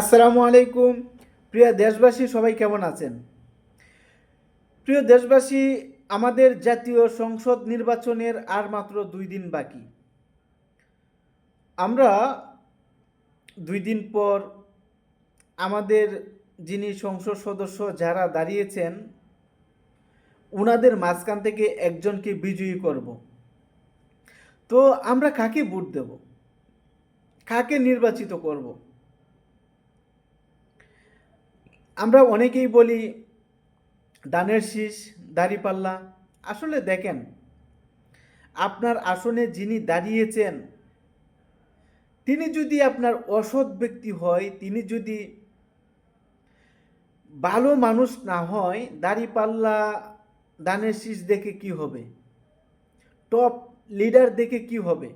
আসসালামু আলাইকুম। প্রিয় দেশবাসী, সবাই কেমন আছেন? প্রিয় দেশবাসী, আমাদের জাতীয় সংসদ নির্বাচনের আর মাত্র দুই দিন বাকি। আমরা দুই দিন পর আমাদের যিনি সংসদ সদস্য যারা দাঁড়িয়েছেন ওনাদের মাঝখান থেকে একজনকে বিজয়ী করব। তো আমরা কাকে ভোট দেব? কাকে নির্বাচিত করব? আমরা অনেকেই বলি, দানের শীষ দাড়িপাল্লা আসলে দেখেন, আপনার আসনে যিনি দাঁড়িয়েছেন, তিনি যদি আপনার অসৎ ব্যক্তি হয়, তিনি যদি ভালো মানুষ না হয় দাঁড়িপাল্লা দানের শীষ দেখে কি হবে? টপ লিডার দেখে কি হবে?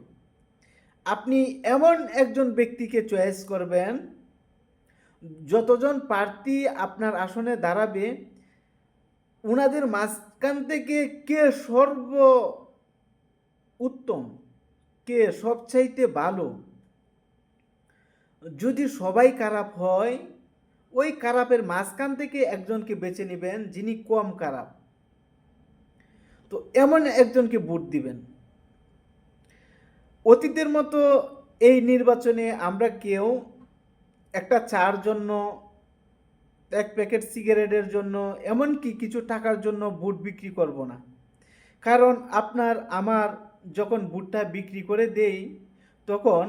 আপনি এমন একজন ব্যক্তিকে চয়েস করবেন যতজন প্রার্থী আপনার আসনে দাঁড়াবে ওনাদের মাঝখান থেকে কে সর্ব উত্তম কে সবচাইতে ভালো? যদি সবাই খারাপ হয়, ওই খারাপের মাঝখান থেকে একজনকে বেছে নেবেন যিনি কম খারাপ। তো এমন একজনকে ভোট দিবেন। অতীতের মতো এই নির্বাচনে আমরা কেউ একটা চার জন্য, এক প্যাকেট সিগারেটের জন্য, এমনকি কিছু টাকার জন্য বুট বিক্রি করব না। কারণ আপনার, আমার যখন বুটটা বিক্রি করে দেই, তখন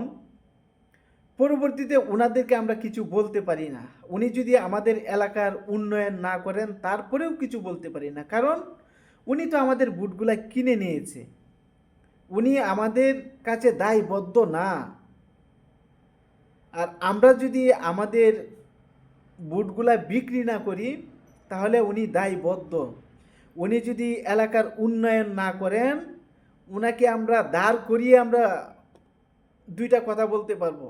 পরবর্তীতে ওনাদেরকে আমরা কিছু বলতে পারি না। উনি যদি আমাদের এলাকার উন্নয়ন না করেন, তারপরেও কিছু বলতে পারি না। কারণ উনি তো আমাদের বুটগুলা কিনে নিয়েছে। উনি আমাদের কাছে দায়বদ্ধ না। আর আমরা যদি আমাদের বুটগুলা বিক্রি না করি, তাহলে উনি দায়বদ্ধ। উনি যদি এলাকার উন্নয়ন না করেন ওনাকে আমরা দাঁড় করিয়ে আমরা দুইটা কথা বলতে পারব।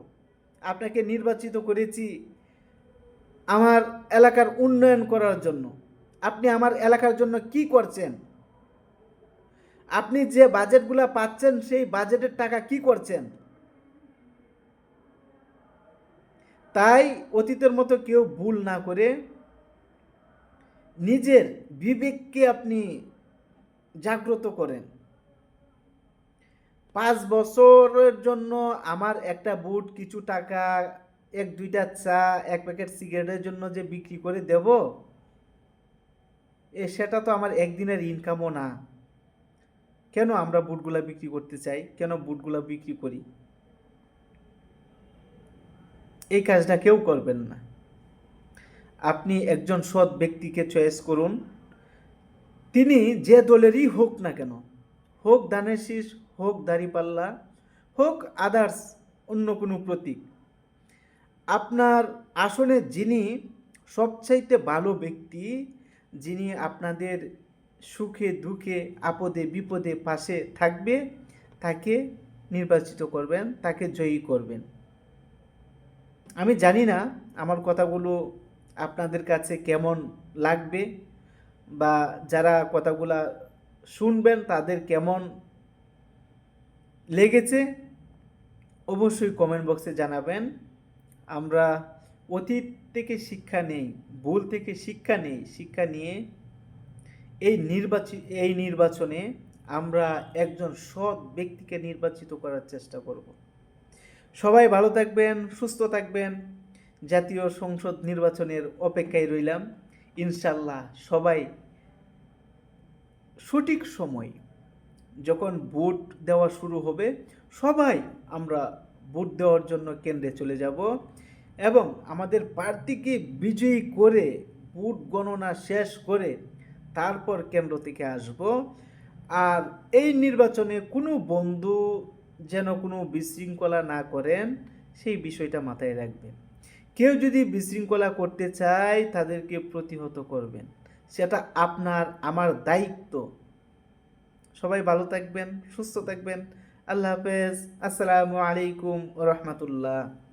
আপনাকে নির্বাচিত করেছি আমার এলাকার উন্নয়ন করার জন্য। আপনি আমার এলাকার জন্য কি করছেন? আপনি যে বাজেটগুলা পাচ্ছেন, সেই বাজেটের টাকা কি করছেন? তাই অতীতের মতো কেউ ভুল না করে নিজের বিবেককে আপনি জাগ্রত করেন। পাঁচ বছরের জন্য আমার একটা বুট, কিছু টাকা, এক, দুইটা চা, এক প্যাকেট সিগারেটের জন্য যে বিক্রি করে দেব, এ, সেটা তো আমার একদিনের ইনকামও না। কেন আমরা বুটগুলা বিক্রি করতে চাই? কেন বুটগুলা বিক্রি করি? এই কাজটা কেউ করবেন না। আপনি একজন সৎ ব্যক্তিকে চয়েস করুন। তিনি যে দলেরই হোক না কেন, হোক দানের শীষ, হোক দাড়িপাল্লা, হোক আদার্স অন্য কোনো প্রতীক, আপনার আসনে যিনি সবচাইতে ভালো ব্যক্তি, যিনি আপনাদের সুখে, দুঃখে, আপদে, বিপদে পাশে থাকবে, তাকে নির্বাচিত করবেন, তাকে জয়ী করবেন। আমি জানি না আমার কথাগুলো আপনাদের কাছে কেমন লাগবে বা যারা কথাগুলা শুনবেন তাদের কেমন লেগেছে, অবশ্যই কমেন্ট বক্সে জানাবেন। আমরা অতীত থেকে শিক্ষা নেই, ভুল থেকে শিক্ষা নেই, শিক্ষা নিয়ে এই নির্বাচন এই নির্বাচনে আমরা একজন সৎ ব্যক্তিকে নির্বাচিত করার চেষ্টা করব। সবাই ভালো থাকবেন, সুস্থ থাকবেন। জাতীয় সংসদ নির্বাচনের অপেক্ষায় রইলাম। ইনশাল্লাহ সবাই সঠিক সময় যখন ভোট দেওয়া শুরু হবে, সবাই আমরা ভোট দেওয়ার জন্য কেন্দ্রে চলে যাব এবং আমাদের প্রার্থীকে বিজয়ী করে ভোট গণনা শেষ করে তারপর কেন্দ্র থেকে আসব। আর এই নির্বাচনে কোনো বন্ধু যেন কোনো বিশৃঙ্খলা না করেন, সেই বিষয়টা মাথায় রাখবেন। কেউ যদি বিশৃঙ্খলা করতে চায়, তাদেরকে প্রতিহত করবেন। সেটা আপনার, আমার দায়িত্ব। সবাই ভালো থাকবেন, সুস্থ থাকবেন। আল্লাহ হাফেজ। আসসালামু আলাইকুম রহমতুল্লাহ।